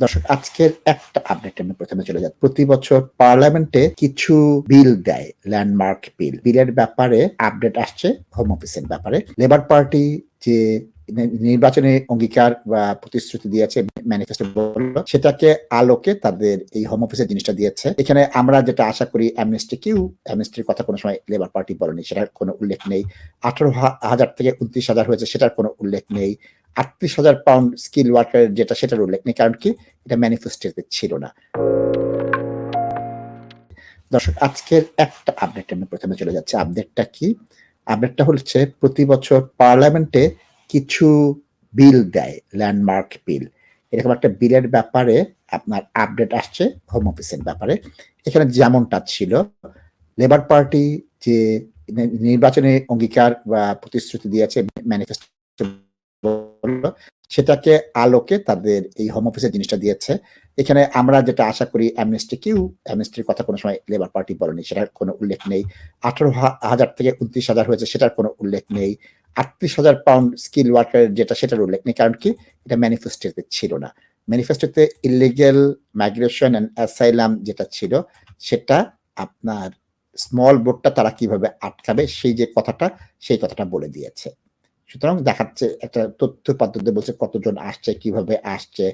দর্শক, আজকের একটা আপডেট আমি প্রথমে চলে যাই প্রতি বছর পার্লামেন্টে কিছু বিল দেয় ল্যান্ডমার্ক বিল বিলের ব্যাপারে আপডেট আসছে হোম অফিসের ব্যাপারে। লেবার পার্টি যে নির্বাচনে অঙ্গীকার বা প্রতিশ্রুতি দিয়েছে ম্যানিফেস্টো বলল, সেটাকে আলোকে তাদের এই হোম অফিসের জিনিসটা দিয়েছে। এখানে আমরা যেটা আশা করি অ্যামনেস্টি কিউ অ্যামনেস্টির কথা কোনো সময় লেবার পার্টি বলেনি, সেটার কোনো উল্লেখ নেই। আঠারো হাজার থেকে উনত্রিশ হাজার হয়েছে, সেটার কোনো উল্লেখ নেই। আটত্রিশ হাজার পাউন্ড স্কিল ওয়ার্কারের যেটা, সেটার উল্লেখ নেই। কারণ কি? এটা ম্যানিফেস্টোতে ছিল না। দর্শক, আজকের একটা আপডেট আমি প্রথমে চলে যাচ্ছে। আপডেটটা কি? আপডেটটা হচ্ছে, প্রতি বছর পার্লামেন্টে কিছু বিল দেয় ল্যান্ডমার্ক বিল এরকম একটা বিলের ব্যাপারে আপনার আপডেট আসছে হোম অফিসের ব্যাপারে। এখানে যেমনটা ছিল লেবার পার্টি যে নির্বাচনে অঙ্গীকার বা প্রতিশ্রুতি দিয়েছে ম্যানিফেস্টো সেটাকে আলোকে তাদের এই হোম অফিসের জিনিসটা দিয়েছে। এখানে আমরা যেটা আশা করি অ্যামনেস্টি কিউ অ্যামনেস্টির কথা কোনো সময় লেবার পার্টি বলেনি, সেটার কোনো উল্লেখ নেই। আঠারো হাজার থেকে উনত্রিশ হাজার হয়েছে, সেটার কোনো উল্লেখ নেই। আটত্রিশ হাজার পাউন্ড স্কিল ওয়ার্কারের যেটা, সেটার উল্লেখ নেই, কারণ কি? এটা ম্যানিফেস্টোতে ছিল না। ম্যানিফেস্টোতে ইলিগেল মাইগ্রেশন অ্যান্ড অ্যাসাইলাম যেটা ছিল, সেটা আপনার স্মল বোর্ডটা তারা কীভাবে আটকাবে, সেই যে কথাটা, সেই কথাটা বলে দিয়েছে। সুতরাং দেখাচ্ছে একটা তথ্য পদ্ধতি বলছে কতজন আসছে, কীভাবে আসছে,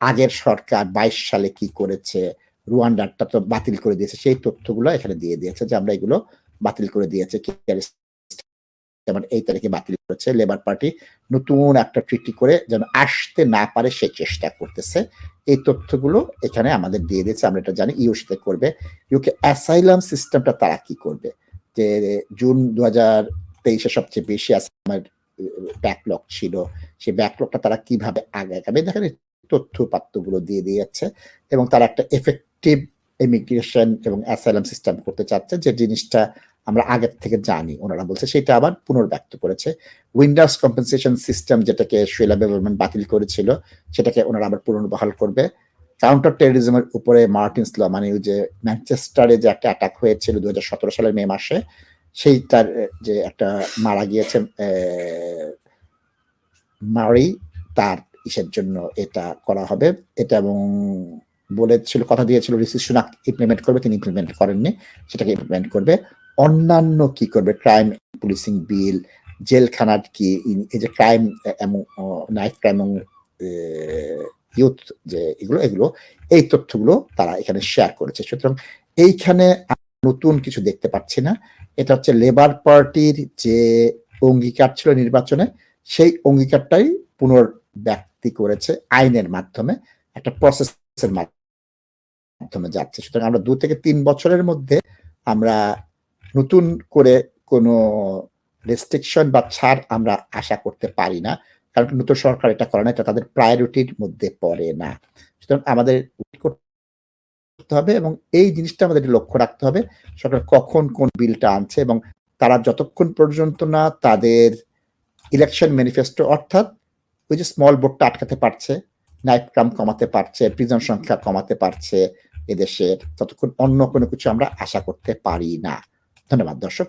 আগের সরকার বাইশ সালে কি করেছে রুয়ান্ডারটা তো বাতিল করে দিয়েছে, সেই তথ্যগুলো এখানে দিয়ে দিয়েছে যে আমরা এগুলো বাতিল করে দিয়েছে যেমন এই তারিখে বাতিল করেছে লেবার পার্টি নতুন একটা ট্রিটি করে যেন আসতে না পারে সে চেষ্টা করতেছে। এই তথ্যগুলো এখানে আমাদের দিয়ে দিয়েছে, আমরা এটা জানি ইউসিতে করবে। ইউকে অ্যাসাইলাম সিস্টেমটা তারা কি করবে? যে জুন দু হাজার তেইশে সবচেয়ে বেশি অ্যাসাইলামের ব্যাকলগ ছিল সেই ব্যাকলগটা তারা কীভাবে আগাবে দেখেন এই তথ্য পাত্রগুলো দিয়ে দিয়েছে এবং তারা একটা এফেক্টিভ ইমিগ্রেশন এবং অ্যাসাইলাম সিস্টেম করতে চাচ্ছে যে জিনিসটা আমরা আগের থেকে জানি। ওনারা বলছে সেটা আবার পুনর্ব্যক্ত করেছে। উইন্ডোজ কম্পেনসেশন সিস্টেম যেটাকে শৈলা গভর্নমেন্ট বাতিল করেছিল, সেটাকে ওনারা আবার পুনর্বহাল করবে। কাউন্টার টেরোরিজমের উপরে মার্টিন স্ল মানে ওই যে ম্যানচেস্টারে যে একটা অ্যাটাক হয়েছিল দু হাজার সতেরো সালের মে মাসে সেইটার যে একটা মারা গিয়েছে মারি, তার ইসের জন্য এটা করা হবে। এটা এবং বলেছিল, কথা দিয়েছিল ঋষি সুনাক ইমপ্লিমেন্ট করবে, তিনি ইমপ্লিমেন্ট করেননি, সেটাকে ইমপ্লিমেন্ট করবে। অন্যান্য কি করবে? ক্রাইম পুলিশিং বিল জেলখানার কি, এই যে ক্রাইম এবং নাইফ ক্রাইম এবং ইউথ যে এগুলো এগুলো, এই তথ্যগুলো তারা এখানে শেয়ার করেছে। সুতরাং এইখানে নতুন কিছু দেখতে পাচ্ছি না। এটা হচ্ছে লেবার পার্টির যে অঙ্গীকার ছিল নির্বাচনে, সেই অঙ্গীকারটাই পুনর্ব্যক্তি করেছে আইনের মাধ্যমে, একটা প্রসেসের মাধ্যমে যাচ্ছে। সুতরাং আমরা দু থেকে তিন বছরের মধ্যে আমরা নতুন করে কোনো রেস্ট্রিকশন বা ছাড় আমরা আশা করতে পারি না, কারণ নতুন সরকার এটা করে না, এটা তাদের প্রায়োরিটির মধ্যে পড়ে না। সুতরাং আমাদের করতে হবে এবং এই জিনিসটা আমাদের লক্ষ্য রাখতে হবে, সরকার কখন কোন বিলটা আনছে এবং তারা যতক্ষণ পর্যন্ত না তাদের ইলেকশন ম্যানিফেস্টো অর্থাৎ ওই যে স্মল বোর্ডটা আটকাতে পারছে নাইট ক্রাম কমাতে পারছে প্রিজন সংখ্যা কমাতে পারছে এদেশের, ততক্ষণ অন্য কোনো কিছু আমরা আশা করতে পারি না। ধন্যবাদ, দর্শক।